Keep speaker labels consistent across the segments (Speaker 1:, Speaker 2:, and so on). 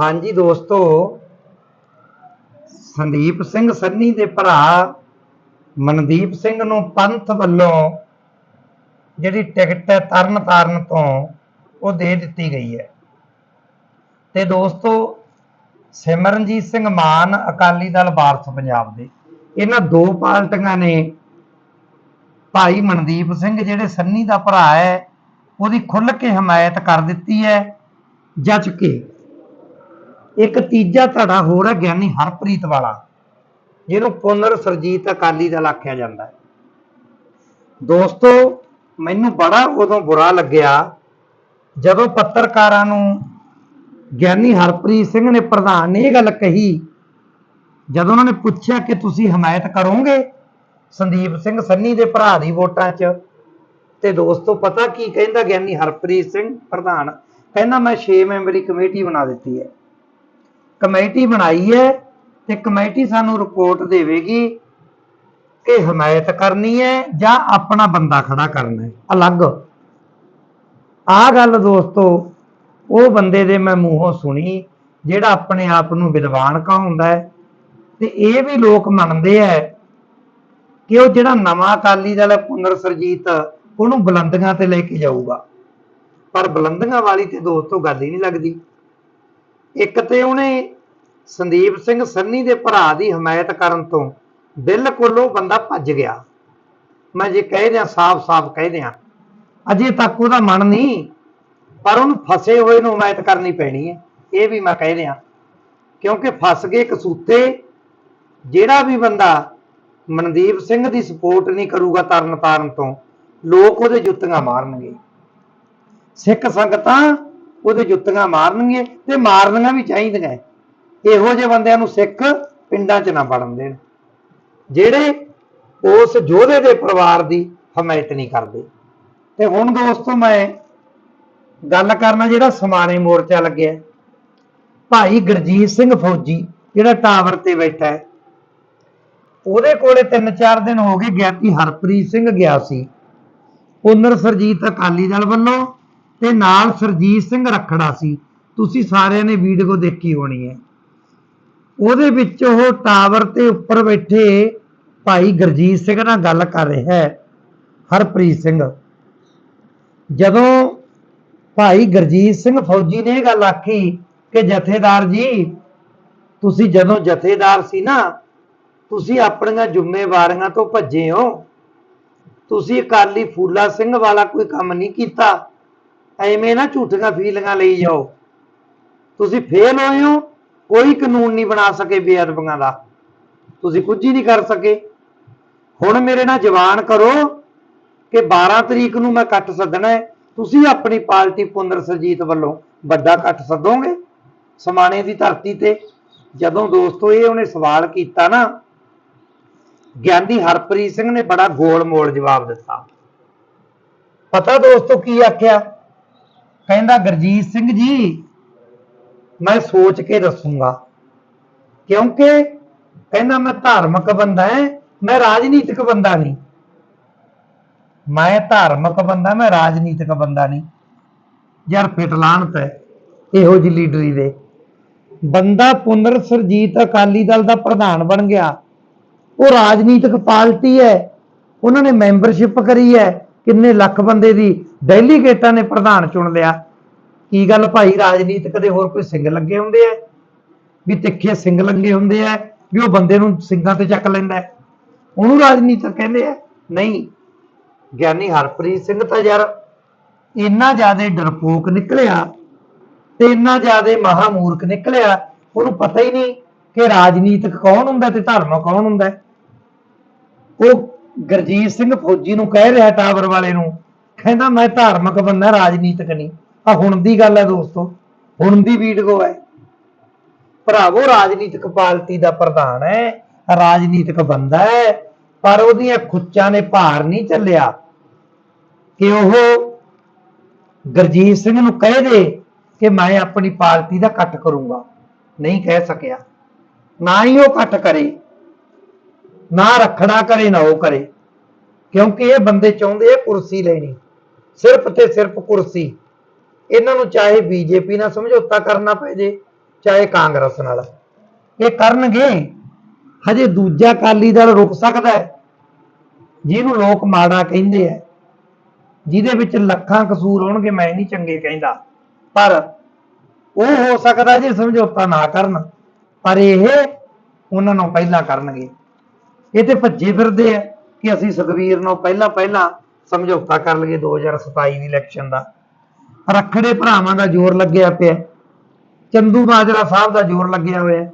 Speaker 1: ਹਾਂਜੀ ਦੋਸਤੋ, ਸੰਦੀਪ ਸਿੰਘ ਸੰਨੀ ਦੇ ਭਰਾ ਮਨਦੀਪ ਸਿੰਘ ਨੂੰ ਪੰਥ ਵੱਲੋਂ ਜਿਹੜੀ ਟਿਕਟ ਹੈ ਤਰਨ ਤਾਰਨ ਤੋਂ ਉਹ ਦੇ ਦਿੱਤੀ ਗਈ ਹੈ। ਤੇ ਦੋਸਤੋ, ਸਿਮਰਨਜੀਤ ਸਿੰਘ ਮਾਨ ਅਕਾਲੀ ਦਲ ਵਾਰਸ ਪੰਜਾਬ ਦੇ। ਇਹਨਾਂ ਦੋ ਪਾਰਟੀਆਂ ਨੇ ਭਾਈ ਮਨਦੀਪ ਸਿੰਘ ਜਿਹੜੇ ਸੰਨੀ ਦਾ ਭਰਾ ਹੈ, ਉਹਦੀ ਖੁੱਲ੍ਹ ਕੇ ਹਮਾਇਤ ਕਰ ਦਿੱਤੀ ਹੈ, ਜੱਜ ਕੇ। ਇੱਕ ਤੀਜਾ ਧੜਾ ਹੋਰ ਹੈ ਗਿਆਨੀ ਹਰਪ੍ਰੀਤ ਵਾਲਾ, ਜਿਹਨੂੰ ਪੁਨਰ ਸਰਜੀਤ ਅਕਾਲੀ ਦਲ ਆਖਿਆ ਜਾਂਦਾ ਹੈ। ਦੋਸਤੋ, ਮੈਨੂੰ ਬੜਾ ਉਦੋਂ ਬੁਰਾ ਲੱਗਿਆ ਜਦੋਂ ਪੱਤਰਕਾਰਾਂ ਨੂੰ ਗਿਆਨੀ ਹਰਪ੍ਰੀਤ ਸਿੰਘ ਨੇ ਪ੍ਰਧਾਨ ਨੇ ਇਹ ਗੱਲ ਕਹੀ, ਜਦੋਂ ਉਹਨਾਂ ਨੇ ਪੁੱਛਿਆ ਕਿ ਤੁਸੀਂ ਹਮਾਇਤ ਕਰੋਗੇ ਸੰਦੀਪ ਸਿੰਘ ਸੰਨੀ ਦੇ ਭਰਾ ਦੀ ਵੋਟਾਂ 'ਚ, ਤੇ ਦੋਸਤੋ ਪਤਾ ਕੀ ਕਹਿੰਦਾ ਗਿਆਨੀ ਹਰਪ੍ਰੀਤ ਸਿੰਘ ਪ੍ਰਧਾਨ? ਕਹਿੰਦਾ, ਮੈਂ 6 ਮੈਂਬਰੀ ਕਮੇਟੀ ਬਣਾ ਦਿੱਤੀ ਹੈ। ਕਮੇਟੀ ਬਣਾਈ ਹੈ ਤੇ ਕਮੇਟੀ ਸਾਨੂੰ ਰਿਪੋਰਟ ਦੇਵੇਗੀ ਕਿ ਹਮਾਇਤ ਕਰਨੀ ਹੈ ਜਾਂ ਆਪਣਾ ਬੰਦਾ ਖੜਾ ਕਰਨਾ ਹੈ। ਅਲੱਗ। ਆਹ ਗੱਲ ਦੋਸਤੋ, ਉਹ ਬੰਦੇ ਦੇ ਮੈਂ ਮੂੰਹੋਂ ਸੁਣੀ, ਜਿਹੜਾ ਆਪਣੇ ਆਪ ਨੂੰ ਵਿਦਵਾਨ ਕਹਾਉਂਦਾ ਹੈ। ਤੇ ਇਹ ਵੀ ਲੋਕ ਮੰਨਦੇ ਹੈ ਕਿ ਉਹ ਜਿਹੜਾ ਨਵਾਂ ਅਕਾਲੀ ਦਲ ਪੁਨਰ ਸਰਜੀਤ, ਉਹਨੂੰ ਬੁਲੰਦੀਆਂ ਤੇ ਲੈ ਕੇ ਜਾਊਗਾ। ਪਰ ਬੁਲੰਦੀਆਂ ਵਾਲੀ ਤੇ ਦੋਸਤੋ ਗੱਲ ਹੀ ਨਹੀਂ ਲੱਗਦੀ। ਇੱਕ ਤੇ ਉਹਨੇ ਸੰਦੀਪ ਸਿੰਘ ਸੰਨੀ ਦੇ ਭਰਾ ਦੀ ਹਮਾਇਤ ਕਰਨ ਤੋਂ ਬਿਲਕੁਲ ਉਹ ਬੰਦਾ ਭੱਜ ਗਿਆ। ਮੈਂ ਜੇ ਕਹਿ ਦਿਆਂ, ਸਾਫ਼-ਸਾਫ਼ ਕਹਿ ਦਿਆਂ, ਅਜੇ ਤੱਕ ਉਹਦਾ ਮਨ ਨਹੀਂ, ਪਰ ਉਹਨੂੰ ਫਸੇ ਹੋਏ ਨੂੰ ਹਮਾਇਤ ਕਰਨੀ ਪੈਣੀ ਹੈ। ਇਹ ਵੀ ਮੈਂ ਕਹਿ ਦਿਆਂ, ਕਿਉਂਕਿ ਫਸ ਗਏ ਕਸੂਤੇ, ਜਿਹੜਾ ਵੀ ਬੰਦਾ ਮਨਦੀਪ ਸਿੰਘ ਦੀ ਸਪੋਰਟ ਨਹੀਂ ਕਰੂਗਾ ਤਰਨ ਤਾਰਨ ਤੋਂ, ਲੋਕ ਉਹਦੇ ਜੁੱਤੀਆਂ ਮਾਰਨਗੇ। ਸਿੱਖ ਸੰਗਤਾਂ ਉਹਦੇ ਜੁੱਤੀਆਂ ਮਾਰਨਗੇ ਤੇ ਮਾਰਨੀਆਂ ਵੀ ਚਾਹੀਦੀਆਂ। ਇਹੋ ਜਿਹੇ ਬੰਦਿਆਂ ਨੂੰ ਸਿੱਖ ਪਿੰਡਾਂ 'ਚ ਨਾ ਵੜਨ ਦੇਣ। ਜਿਹੜੇ ਉਸ ਯੋਧੇ ਦੇ ਪਰਿਵਾਰ ਦੀ ਹਮਾਇਤ ਨਹੀਂ ਕਰਦੇ। ਤੇ ਹੁਣ ਦੋਸਤੋ ਮੈਂ ਗੱਲ ਕਰਨਾ ਜਿਹੜਾ ਸਮਾਣੇ ਮੋਰਚਾ ਲੱਗਿਆ। ਭਾਈ ਗੁਰਜੀਤ ਸਿੰਘ ਫੌਜੀ, ਜਿਹੜਾ ਟਾਵਰ ਤੇ ਬੈਠਾ ਹੈ। ਉਹਦੇ ਕੋਲੇ 3-4 ਦਿਨ ਹੋ ਗਏ, ਗਿਆਤੀ ਹਰਪ੍ਰੀਤ ਸਿੰਘ ਗਿਆ ਸੀ। ਪੁਨਰ ਸਰਜੀਤ ਅਕਾਲੀ ਦਲ ਵੱਲੋਂ ਤੇ ਨਾਲ ਸਰਜੀਤ ਸਿੰਘ ਰਖੜਾ ਸੀ। ਤੁਸੀਂ ਸਾਰਿਆਂ ਨੇ ਵੀਡੀਓ ਦੇਖੀ ਹੋਣੀ ਹੈ। ਉਹਦੇ ਵਿੱਚ ਉਹ ਟਾਵਰ ਤੇ ਉੱਪਰ ਬੈਠੇ ਭਾਈ ਗੁਰਜੀਤ ਸਿੰਘ ਨਾਲ ਗੱਲ ਕਰ ਰਿਹਾ ਹੈ, ਹਰਪ੍ਰੀਤ ਸਿੰਘ। ਜਦੋਂ ਭਾਈ ਗੁਰਜੀਤ ਸਿੰਘ ਫੌਜੀ ਨੇ ਇਹ ਗੱਲ ਆਖੀ ਕਿ ਜਥੇਦਾਰ ਜੀ, ਤੁਸੀਂ ਜਦੋਂ ਜਥੇਦਾਰ ਸੀ ਨਾ, ਤੁਸੀਂ ਆਪਣੀਆਂ ਜ਼ਿੰਮੇਵਾਰੀਆਂ ਤੋਂ ਭੱਜੇ ਹੋ। ਤੁਸੀਂ ਅਕਾਲੀ ਫੂਲਾ ਸਿੰਘ ਵਾਲਾ ਕੋਈ ਕੰਮ ਨਹੀਂ ਕੀਤਾ। ਐਵੇਂ ਨਾ ਝੂਠੀਆਂ ਫੀਲਿੰਗਾਂ ਲਈ ਜਾਓ। ਤੁਸੀਂ ਫੇਲ ਹੋਏ ਹੋ, ਕੋਈ ਕਾਨੂੰਨ ਨਹੀਂ ਬਣਾ ਸਕੇ ਬੇਅਦਬੀਆਂ ਦਾ। ਤੁਸੀਂ ਕੁਝ ਹੀ ਨਹੀਂ ਕਰ ਸਕੇ। ਹੁਣ ਮੇਰੇ ਨਾਲ ਜਵਾਨ ਕਰੋ ਕਿ 12 ਤਰੀਕ ਨੂੰ ਮੈਂ ਕੱਟ ਸੱਦਣਾ ਹੈ। ਤੁਸੀਂ ਆਪਣੀ ਪਾਰਟੀ ਪੁੰਦਰ ਸਰਜੀਤ ਵੱਲੋਂ ਵੱਡਾ ਕੱਟ ਸੱਦੋਗੇ ਸਮਾਣੇ ਦੀ ਧਰਤੀ ਤੇ? ਜਦੋਂ ਦੋਸਤੋ, ਇਹ ਉਹਨੇ ਸਵਾਲ ਕੀਤਾ ਨਾ, ਗਿਆਨੀ ਹਰਪ੍ਰੀਤ ਸਿੰਘ ਨੇ ਬੜਾ ਗੋਲ-ਮੋਲ ਜਵਾਬ ਦਿੱਤਾ। ਪਤਾ ਦੋਸਤੋ ਕੀ ਆਖਿਆ? ਕਹਿੰਦਾ ਗੁਰਜੀਤ ਸਿੰਘ ਜੀ, ਮੈਂ ਸੋਚ ਕੇ ਦੱਸੂਗਾ। ਕਿਉਂਕਿ ਕਹਿੰਦਾ ਮੈਂ ਧਾਰਮਿਕ ਬੰਦਾ ਹਾਂ ਮੈਂ ਰਾਜਨੀਤਿਕ ਬੰਦਾ ਨਹੀਂ। ਮੈਂ ਧਾਰਮਿਕ ਬੰਦਾ, ਮੈਂ ਰਾਜਨੀਤਿਕ ਬੰਦਾ ਨਹੀਂ। ਯਾਰ ਫਿਟਲਾਨ ਹੈ ਇਹੋ ਜੀ ਲੀਡਰੀ ਦੇ। ਬੰਦਾ ਪੁਨਰ ਸਰਜੀਤ ਅਕਾਲੀ ਦਲ ਦਾ ਪ੍ਰਧਾਨ ਬਣ ਗਿਆ। ਉਹ ਰਾਜਨੀਤਿਕ ਪਾਰਟੀ ਹੈ ਉਹਨਾਂ ਨੇ ਮੈਂਬਰਸ਼ਿਪ ਕਰੀ ਹੈ ਕਿੰਨੇ ਲੱਖ ਬੰਦੇ ਦੀ ਡੈਲੀਗੇਟਾਂ ਨੇ ਪ੍ਰਧਾਨ ਚੁਣ ਲਿਆ। ਕੀ ਗੱਲ ਭਾਈ ਰਾਜਨੀਤਿਕ ਦੇ ਹੋਰ ਕੋਈ ਸਿੰਘ ਲੱਗੇ ਹੁੰਦੇ ਆ? ਵੀ ਤਿੱਖੇ ਸਿੰਘ ਲੱਗੇ ਹੁੰਦੇ ਆ, ਵੀ ਉਹ ਬੰਦੇ ਨੂੰ ਸਿੰਘਾਂ ਤੇ ਚੱਕ ਲੈਂਦਾ ਉਹਨੂੰ ਰਾਜਨੀਤਿਕ ਕਹਿੰਦੇ ਆ, ਨਹੀਂ, ਗਿਆਨੀ ਹਰਪ੍ਰੀਤ ਸਿੰਘ ਤਾਂ ਯਾਰ ਇੰਨਾ ਜ਼ਿਆਦਾ ਡਰਪੋਕ ਨਿਕਲਿਆ ਤੇ ਇੰਨਾ ਜ਼ਿਆਦਾ ਮਹਾਮੂਰਖ ਨਿਕਲਿਆ, ਉਹਨੂੰ ਪਤਾ ਹੀ ਨਹੀਂ ਕਿ ਰਾਜਨੀਤਿਕ ਕੌਣ ਹੁੰਦਾ ਤੇ ਧਰਮ ਕੌਣ ਹੁੰਦਾ ਉਹ ਗੁਰਜੀਤ ਸਿੰਘ ਫੌਜੀ ਨੂੰ ਕਹਿ ਰਿਹਾ ਟਾਵਰ ਵਾਲੇ ਨੂੰ, ਕਹਿੰਦਾ ਮੈਂ ਧਾਰਮਿਕ ਬੰਦਾ, ਰਾਜਨੀਤਿਕ ਨਹੀਂ। ਆ ਹੁਣ ਦੀ ਗੱਲ ਹੈ ਦੋਸਤੋ, ਹੁਣ ਦੀ ਵੀਡੀਓ ਹੈ ਭਰਾਵੋ, ਰਾਜਨੀਤਿਕ ਪਾਰਟੀ ਦਾ ਪ੍ਰਧਾਨ ਹੈ, ਰਾਜਨੀਤਿਕ ਬੰਦਾ ਹੈ, ਪਰ ਉਹਦੀਆਂ ਖੁੱਚਾਂ ਨੇ ਭਾਰ ਨਹੀਂ ਚੱਲਿਆ। ਕਿ ਉਹ ਗੁਰਜੀਤ ਸਿੰਘ ਨੂੰ ਕਹਿ ਦੇ ਕਿ ਮੈਂ ਆਪਣੀ ਪਾਰਟੀ ਦਾ ਇਕੱਠ ਕਰੂੰਗਾ। ਨਹੀਂ ਕਹਿ ਸਕਿਆ। ਨਾ ਹੀ ਉਹ ਇਕੱਠ ਕਰੇ। ਨਾ ਰੱਖਣਾ ਕਰੇ, ਨਾ ਉਹ ਕਰੇ। ਕਿਉਂਕਿ ਇਹ ਬੰਦੇ ਚਾਹੁੰਦੇ ਆ ਕੁਰਸੀ ਲੈਣੀ। ਸਿਰਫ ਤੇ ਸਿਰਫ ਕੁਰਸੀ। ਇਹਨਾਂ ਨੂੰ ਚਾਹੇ ਬੀਜੇਪੀ ਨਾਲ ਸਮਝੌਤਾ ਕਰਨਾ ਪੈ ਜੇ, ਚਾਹੇ ਕਾਂਗਰਸ ਨਾਲ। ਇਹ ਕਰਨਗੇ। ਹਜੇ ਦੂਜਾ ਅਕਾਲੀ ਦਲ ਰੁਕ ਸਕਦਾ ਹੈ। ਜਿਹਨੂੰ ਲੋਕ ਮਾੜਾ ਕਹਿੰਦੇ ਆ। ਜਿਹਦੇ ਵਿੱਚ ਲੱਖਾਂ ਕਸੂਰ ਹੋਣਗੇ, ਮੈਂ ਨਹੀਂ ਚੰਗੇ ਕਹਿੰਦਾ। ਪਰ ਉਹ ਹੋ ਸਕਦਾ ਜੇ ਸਮਝੌਤਾ ਨਾ ਕਰਨ। ਪਰ ਇਹ ਉਹਨਾਂ ਨੂੰ ਪਹਿਲਾਂ ਕਰਨਗੇ। ਇਹ ਤੇ ਭੱਜੇ ਫਿਰਦੇ ਆ ਕਿ ਅਸੀਂ ਸੁਖਵੀਰ ਨੂੰ ਪਹਿਲਾਂ ਪਹਿਲਾਂ ਸਮਝੌਤਾ ਕਰ ਲਈਏ 2027 ਦੀ ਇਲੈਕਸ਼ਨ ਦਾ। ਰੱਖੜੇ ਭਰਾਵਾਂ ਦਾ ਜ਼ੋਰ ਲੱਗਿਆ ਪਿਆ। ਚੰਦੂ ਮਾਜਰਾ ਸਾਹਿਬ ਦਾ ਜ਼ੋਰ ਲੱਗਿਆ ਹੋਇਆ।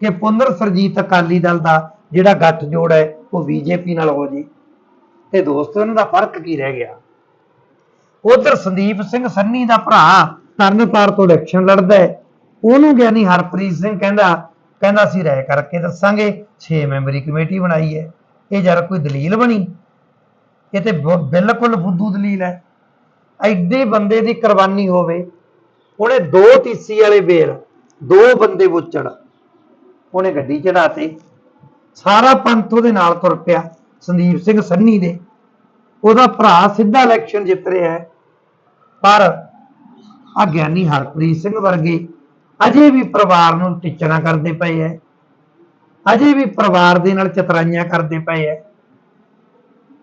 Speaker 1: ਕਿ ਪੁਨਰ ਸਰਜੀਤ ਅਕਾਲੀ ਦਲ ਦਾ ਜਿਹੜਾ ਗੱਠ ਜੋੜ ਹੈ, ਉਹ ਬੀਜੇਪੀ ਨਾਲ ਹੋ ਜੇ। ਤੇ ਦੋਸਤੋ, ਇਹਨਾਂ ਦਾ ਫ਼ਰਕ ਕੀ ਰਹਿ ਗਿਆ? ਉਧਰ ਸੰਦੀਪ ਸਿੰਘ ਸੰਨੀ ਦਾ ਭਰਾ ਤਰਨਤਾਰ ਤੋਂ ਇਲੈਕਸ਼ਨ ਲੜਦਾ ਹੈ। ਉਹਨੂੰ ਗਿਆਨੀ ਹਰਪ੍ਰੀਤ ਸਿੰਘ ਕਹਿੰਦਾ ਕਹਿੰਦਾ ਅਸੀਂ ਰਹਿ ਕਰਕੇ ਦੱਸਾਂਗੇ 6 ਮੈਂਬਰੀ ਕਮੇਟੀ ਬਣਾਈ ਹੈ। ਇਹ ਜਰ ਕੋਈ ਦਲੀਲ ਬਣੀ, ਇਹ ਤੇ ਬਿਲਕੁਲ ਫੁੱਦੂ ਦਲੀਲ ਹੈ। ਐਡੇ ਬੰਦੇ ਦੀ ਕੁਰਬਾਨੀ ਹੋਵੇ, ਉਹਨੇ ਦੋ ਟੀਸੀ ਵਾਲੇ ਬੇਰ ਦੋ ਬੰਦੇ ਬੁੱਚੜ, ਉਹਨੇ ਗੱਡੀ ਚੜਾਤੇ ਸਾਰਾ ਪੰਥ ਉਹਦੇ ਨਾਲ ਤੁਰ ਪਿਆ, ਸੰਦੀਪ ਸਿੰਘ ਸੰਨੀ ਦੇ। ਉਹਦਾ ਭਰਾ ਸਿੱਧਾ ਇਲੈਕਸ਼ਨ ਜਿੱਤ ਰਿਹਾ ਹੈ। ਪਰ ਆ ਗਿਆਨੀ ਹਰਪ੍ਰੀਤ ਸਿੰਘ ਵਰਗੇ ਅਜੇ ਵੀ ਪਰਿਵਾਰ ਨੂੰ ਟਿੱਚਣਾ ਕਰਦੇ ਪਏ ਐ। ਅਜੇ ਵੀ ਪਰਿਵਾਰ ਦੇ ਨਾਲ ਚਤਰਾਈਆਂ ਕਰਦੇ ਪਏ ਐ।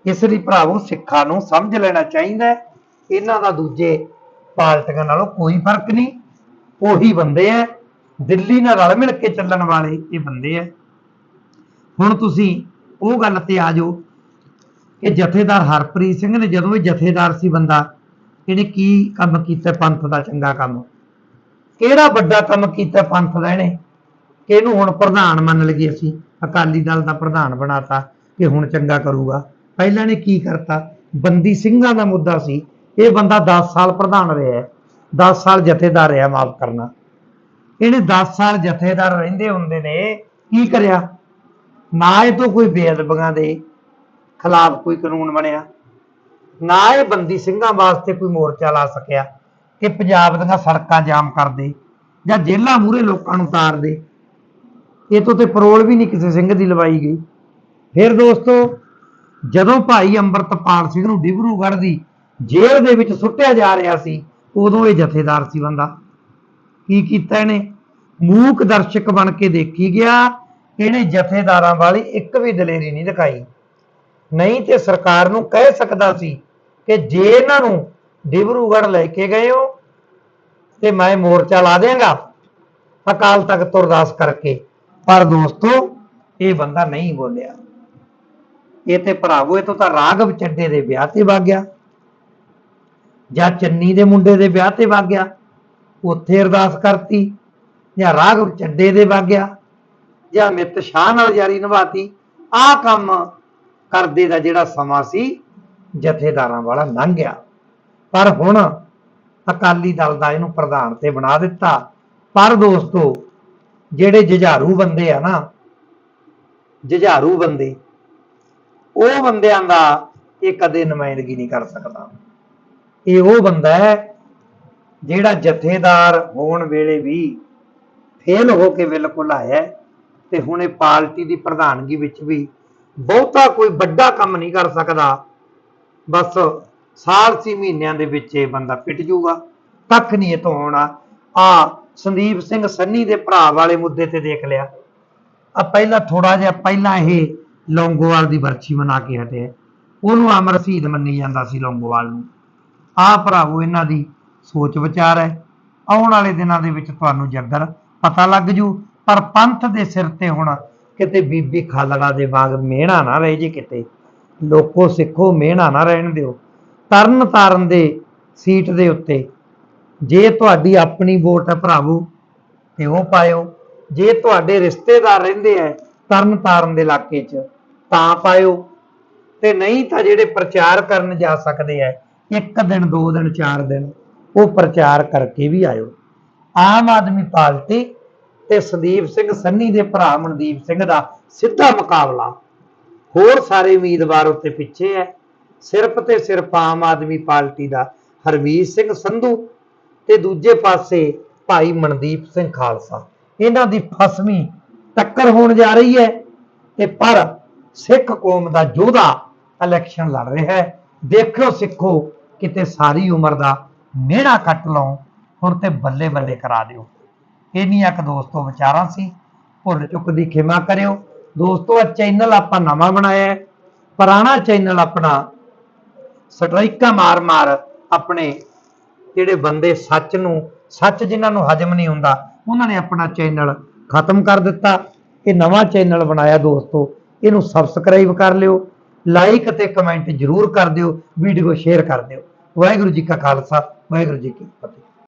Speaker 1: ਇਸ ਲਈ ਭਰਾਵੋ, ਸਿੱਖਾਂ ਨੂੰ ਸਮਝ ਲੈਣਾ ਚਾਹੀਦਾ ਇਹਨਾਂ ਦਾ ਦੂਜੇ ਪਾਰਟੀਆਂ ਨਾਲੋਂ ਕੋਈ ਫ਼ਰਕ ਨਹੀਂ। ਉਹੀ ਬੰਦੇ ਐ। ਦਿੱਲੀ ਨਾਲ ਰਲ ਮਿਲ ਕੇ ਚੱਲਣ ਵਾਲੇ ਇਹ ਬੰਦੇ ਐ। ਹੁਣ ਤੁਸੀਂ ਉਹ ਗੱਲ ਤੇ ਆ ਜਾਓ ਕਿ ਜਥੇਦਾਰ ਹਰਪ੍ਰੀਤ ਸਿੰਘ ਨੇ ਜਦੋਂ ਇਹ ਜਥੇਦਾਰ ਸੀ ਬੰਦਾ, ਇਹਨੇ ਕੀ ਕੰਮ ਕੀਤਾ ਪੰਥ ਦਾ ਚੰਗਾ ਕੰਮ? ਕਿਹੜਾ ਵੱਡਾ ਕੰਮ ਕੀਤਾ ਪੰਥ ਦਾ ਇਹਨੇ ਕਿ ਇਹਨੂੰ ਹੁਣ ਪ੍ਰਧਾਨ ਮੰਨ ਲਈਏ ਅਸੀਂ? ਅਕਾਲੀ ਦਲ ਦਾ ਪ੍ਰਧਾਨ ਬਣਾਤਾ ਕਿ ਹੁਣ ਚੰਗਾ ਕਰੂਗਾ। ਪਹਿਲਾਂ ਨੇ ਕੀ ਕਰਤਾ? ਬੰਦੀ ਸਿੰਘਾਂ ਦਾ ਮੁੱਦਾ ਸੀ। ਇਹ ਬੰਦਾ 10 ਸਾਲ ਪ੍ਰਧਾਨ ਰਿਹਾ ਹੈ। 10 ਸਾਲ ਜਥੇਦਾਰ ਰਿਹਾ ਮਾਫ ਕਰਨਾ। ਇਹਨੇ 10 ਸਾਲ ਜਥੇਦਾਰ ਰਹਿੰਦੇ ਹੁੰਦੇ ਨੇ, ਕੀ ਕਰਿਆ? ਨਾ ਇਹ ਤੋਂ ਕੋਈ ਬੇਅਦਬੀਆਂ ਦੇ ਖਿਲਾਫ ਕੋਈ ਕਾਨੂੰਨ ਬਣਿਆ। ਨਾ ਇਹ ਬੰਦੀ ਸਿੰਘਾਂ ਵਾਸਤੇ ਕੋਈ ਮੋਰਚਾ ਲਾ ਸਕਿਆ। ਕਿ ਪੰਜਾਬ ਦੀਆਂ ਸੜਕਾਂ ਜਾਮ ਕਰ ਦੇ ਜਾਂ ਜੇਲ੍ਹਾਂ ਮੂਰੇ ਲੋਕਾਂ ਨੂੰ ਤਾਰ ਦੇ। ਇਹ ਤੋਂ ਤੇ ਪਰੋਲ ਵੀ ਨਹੀਂ ਕਿਸੇ ਸਿੰਘ ਦੀ ਲਵਾਈ ਗਈ। ਫਿਰ ਦੋਸਤੋ, ਜਦੋਂ ਭਾਈ ਅੰਮ੍ਰਿਤਪਾਲ ਸਿੰਘ ਨੂੰ ਡਿਬਰੂਗੜ੍ਹ ਦੀ ਜੇਲ੍ਹ ਦੇ ਵਿੱਚ ਸੁੱਟਿਆ ਜਾ ਰਿਹਾ ਸੀ, ਉਦੋਂ ਇਹ ਜਥੇਦਾਰ ਸੀ ਬੰਦਾ। ਕੀ ਕੀਤਾ ਇਹਨੇ? ਮੂਕ ਦਰਸ਼ਕ ਬਣ ਕੇ ਦੇਖੀ ਗਿਆ ਇਹਨੇ ਜਥੇਦਾਰਾਂ ਵਾਲੀ ਇੱਕ ਵੀ ਦਲੇਰੀ ਨਹੀਂ ਦਿਖਾਈ। ਨਹੀਂ ਤੇ ਸਰਕਾਰ ਨੂੰ ਕਹਿ ਸਕਦਾ ਸੀ ਕਿ ਜੇ ਇਹਨਾਂ ਨੂੰ ਡਿਬਰੂਗੜ ਲੈ ਕੇ ਗਏ ਹੋ ਤੇ ਮੈਂ ਮੋਰਚਾ ਲਾ ਦੇਵਾਂਗਾ ਅਕਾਲ ਤਖਤ ਤੋਂ ਅਰਦਾਸ ਕਰਕੇ। ਪਰ ਦੋਸਤੋ, ਇਹ ਬੰਦਾ ਨਹੀਂ ਬੋਲਿਆ। ਇਹ ਤੇ ਭਰਾਵੋ, ਇਹ ਤੋਂ ਤਾਂ ਰਾਘਵ ਚੱਡੇ ਦੇ ਵਿਆਹ ਤੇ ਵਗ ਗਿਆ। ਜਾਂ ਚੰਨੀ ਦੇ ਮੁੰਡੇ ਦੇ ਵਿਆਹ ਤੇ ਵਗ ਗਿਆ। ਉੱਥੇ ਅਰਦਾਸ ਕਰਤੀ, ਜਾਂ ਰਾਘਵ ਚੱਡੇ ਦੇ ਵਗ ਗਿਆ। ਜਾਂ ਮਿੱਤ ਸ਼ਾਹ ਨਾਲ ਜਾਰੀ ਨਿਭਾਤੀ। ਆਹ ਕੰਮ ਕਰਦੇ ਦਾ ਜਿਹੜਾ ਸਮਾਂ ਸੀ, ਜਥੇਦਾਰਾਂ ਵਾਲਾ ਲੰਘ ਗਿਆ। ਪਰ ਹੁਣ ਅਕਾਲੀ ਦਲ ਦਾ ਇਹਨੂੰ ਪ੍ਰਧਾਨ ਤੇ ਬਣਾ ਦਿੱਤਾ। ਪਰ ਦੋਸਤੋ, ਜਿਹੜੇ ਜੁਝਾਰੂ ਬੰਦੇ ਆ ਨਾ, ਜੁਝਾਰੂ ਬੰਦੇ, ਉਹ ਬੰਦਿਆਂ ਦਾ ਇਹ ਕਦੇ ਨੁਮਾਇੰਦਗੀ ਨਹੀਂ ਕਰ ਸਕਦਾ। ਇਹ ਉਹ ਬੰਦਾ ਹੈ ਜਿਹੜਾ ਜਥੇਦਾਰ ਹੋਣ ਵੇਲੇ ਵੀ ਫੇਲ ਹੋ ਕੇ ਬਿਲਕੁਲ ਆਇਆ ਤੇ ਹੁਣ ਇਹ ਪਾਰਟੀ ਦੀ ਪ੍ਰਧਾਨਗੀ ਵਿੱਚ ਵੀ ਬਹੁਤਾ ਕੋਈ ਵੱਡਾ ਕੰਮ ਨਹੀਂ ਕਰ ਸਕਦਾ। ਬਸ ਸਾਲ ਸੀ ਮਹੀਨਿਆਂ ਦੇ ਵਿੱਚ ਇਹ ਬੰਦਾ ਪਿੱਟ ਜੂਗਾ। ਕੱਖ ਨਹੀਂ ਇਹ ਤੋਂ ਹੋਣਾ। ਆ ਸੰਦੀਪ ਸਿੰਘ ਸੰਨੀ ਦੇ ਭਰਾ ਵਾਲੇ ਮੁੱਦੇ ਤੇ ਦੇਖ ਲਿਆ। ਆ ਪਹਿਲਾਂ ਥੋੜਾ ਜਿਹਾ ਪਹਿਲਾਂ ਇਹ ਲੌਂਗੋਵਾਲ ਦੀ ਵਰਛੀ ਮਨਾ ਕੇ ਹਟਿਆ। ਉਹਨੂੰ ਅਮਰ ਸ਼ਹੀਦ ਮੰਨੀ ਜਾਂਦਾ ਸੀ ਲੌਂਗੋਵਾਲ ਨੂੰ। ਆ ਭਰਾਵੋ, ਇਹਨਾਂ ਦੀ ਸੋਚ ਵਿਚਾਰ ਹੈ। ਆਉਣ ਵਾਲੇ ਦਿਨਾਂ ਦੇ ਵਿੱਚ ਤੁਹਾਨੂੰ ਜੱਗਰ ਪਤਾ ਲੱਗ ਜੂ। ਪਰ ਪੰਥ ਦੇ ਸਿਰ ਤੇ ਹੁਣ ਕਿਤੇ ਬੀਬੀ ਖਾਲੜਾ ਦੇ ਵਾਂਗ ਮਿਹਣਾ ਨਾ ਰਹੇ ਜੇ ਕਿਤੇ। ਲੋਕੋ ਸਿੱਖੋ ਮਿਹਣਾ ਨਾ ਰਹਿਣ ਦਿਓ। ਤਰਨ ਤਾਰਨ ਦੇ ਸੀਟ ਦੇ ਉੱਤੇ। ਜੇ ਤੁਹਾਡੀ ਆਪਣੀ ਵੋਟ ਹੈ ਭਰਾਵੋ ਤੇ ਉਹ ਪਾਇਓ। ਜੇ ਤੁਹਾਡੇ ਰਿਸ਼ਤੇਦਾਰ ਰਹਿੰਦੇ ਐ ਤਰਨ ਤਾਰਨ ਦੇ ਇਲਾਕੇ 'ਚ, ਤਾਂ ਪਾਇਓ। ਤੇ ਨਹੀਂ ਤਾਂ ਜਿਹੜੇ ਪ੍ਰਚਾਰ ਕਰਨ ਜਾ ਸਕਦੇ ਐ ਇੱਕ ਦਿਨ, ਦੋ ਦਿਨ, ਚਾਰ ਦਿਨ, ਉਹ ਪ੍ਰਚਾਰ ਕਰਕੇ ਵੀ ਆਇਓ। ਆਮ ਆਦਮੀ ਪਾਰਟੀ ਤੇ ਸੰਦੀਪ ਸਿੰਘ ਸੰਨੀ ਦੇ ਭਰਾ ਮਨਦੀਪ ਸਿੰਘ ਦਾ ਸਿੱਧਾ ਮੁਕਾਬਲਾ। ਹੋਰ ਸਾਰੇ ਉਮੀਦਵਾਰ ਉੱਤੇ ਪਿੱਛੇ ਹੈ। ਸਿਰਫ ਤੇ ਸਿਰਫ ਆਮ ਆਦਮੀ ਪਾਰਟੀ ਦਾ ਹਰਵੀਰ ਸਿੰਘ ਸੰਧੂ ਤੇ ਦੂਜੇ ਪਾਸੇ ਭਾਈ ਮਨਦੀਪ ਸਿੰਘ ਖਾਲਸਾ। ਇਹਨਾਂ ਦੀ ਫਸਵੀਂ ਟੱਕਰ ਹੋਣ ਜਾ ਰਹੀ ਹੈ ਤੇ ਪਰ ਸਿੱਖ ਕੌਮ ਦਾ ਯੋਧਾ ਇਲੈਕਸ਼ਨ ਲੜ ਰਿਹਾ ਹੈ। ਦੇਖਿਓ ਸਿੱਖੋ, ਕਿਤੇ ਸਾਰੀ ਉਮਰ ਦਾ ਮਿਹਣਾ ਕੱਟ ਲਓ, ਹੁਣ ਤੇ ਬੱਲੇ ਬੱਲੇ ਕਰਾ ਦਿਓ। ਇੰਨੀਆਂ ਕੁ ਦੋਸਤੋ ਵਿਚਾਰਾਂ ਸੀ, ਭੁੱਲ ਚੁੱਕ ਦੀ ਖਿਮਾ ਕਰਿਓ। ਦੋਸਤੋ ਆ ਚੈਨਲ ਆਪਾਂ ਨਵਾਂ ਬਣਾਇਆ ਹੈ। ਪੁਰਾਣਾ ਚੈਨਲ ਆਪਣਾ ਸਟ੍ਰਾਈਕਾਂ ਮਾਰ ਮਾਰ ਆਪਣੇ ਜਿਹੜੇ ਬੰਦੇ ਸੱਚ ਨੂੰ, ਸੱਚ ਜਿਨ੍ਹਾਂ ਨੂੰ ਹਜਮ ਨਹੀਂ ਹੁੰਦਾ, ਉਹਨਾਂ ਨੇ ਆਪਣਾ ਚੈਨਲ ਖਤਮ ਕਰ ਦਿੱਤਾ। ਇਹ ਨਵਾਂ ਚੈਨਲ ਬਣਾਇਆ ਦੋਸਤੋ, ਇਹਨੂੰ ਸਬਸਕ੍ਰਾਈਬ ਕਰ ਲਿਓ ਲਾਈਕ ਅਤੇ ਕਮੈਂਟ ਜਰੂਰ ਕਰ ਦਿਓ ਵੀਡੀਓ ਸ਼ੇਅਰ ਕਰ ਦਿਓ। ਵਾਹਿਗੁਰੂ ਜੀ ਕਾ ਖਾਲਸਾ, ਵਾਹਿਗੁਰੂ ਜੀ ਕੀ ਫਤਿਹ।